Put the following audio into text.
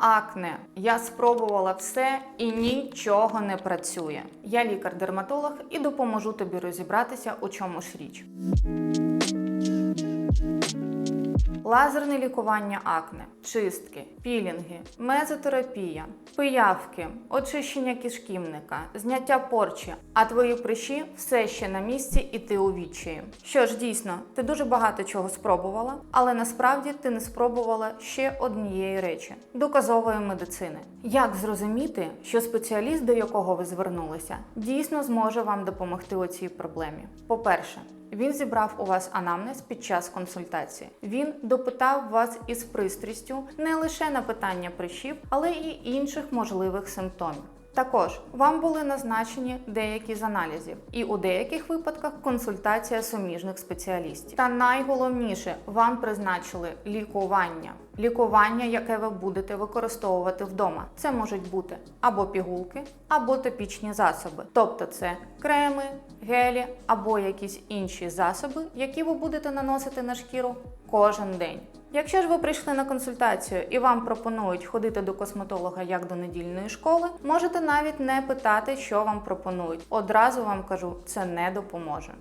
Акне. Я спробувала все і нічого не працює. Я лікар-дерматолог і допоможу тобі розібратися, у чому ж річ. Лазерне лікування акне, чистки, пілінги, мезотерапія, пиявки, очищення кишківника, зняття порчі, а твої прищі все ще на місці і ти у відчаї. Що ж, дійсно, ти дуже багато чого спробувала, але насправді ти не спробувала ще однієї речі доказової медицини. Як зрозуміти, що спеціаліст, до якого ви звернулися, дійсно зможе вам допомогти у цій проблемі? По-перше, він зібрав у вас анамнез під час консультації. Він допитав вас із пристрістю не лише на питання прищів, але й інших можливих симптомів. Також вам були назначені деякі з аналізів, і у деяких випадках консультація суміжних спеціалістів. Та найголовніше, вам призначили лікування. Лікування, яке ви будете використовувати вдома. Це можуть бути або пігулки, або топічні засоби. Тобто це креми, гелі або якісь інші засоби, які ви будете наносити на шкіру кожен день. Якщо ж ви прийшли на консультацію і вам пропонують ходити до косметолога як до недільної школи, можете навіть не питати, що вам пропонують. Одразу вам кажу, це не допоможе.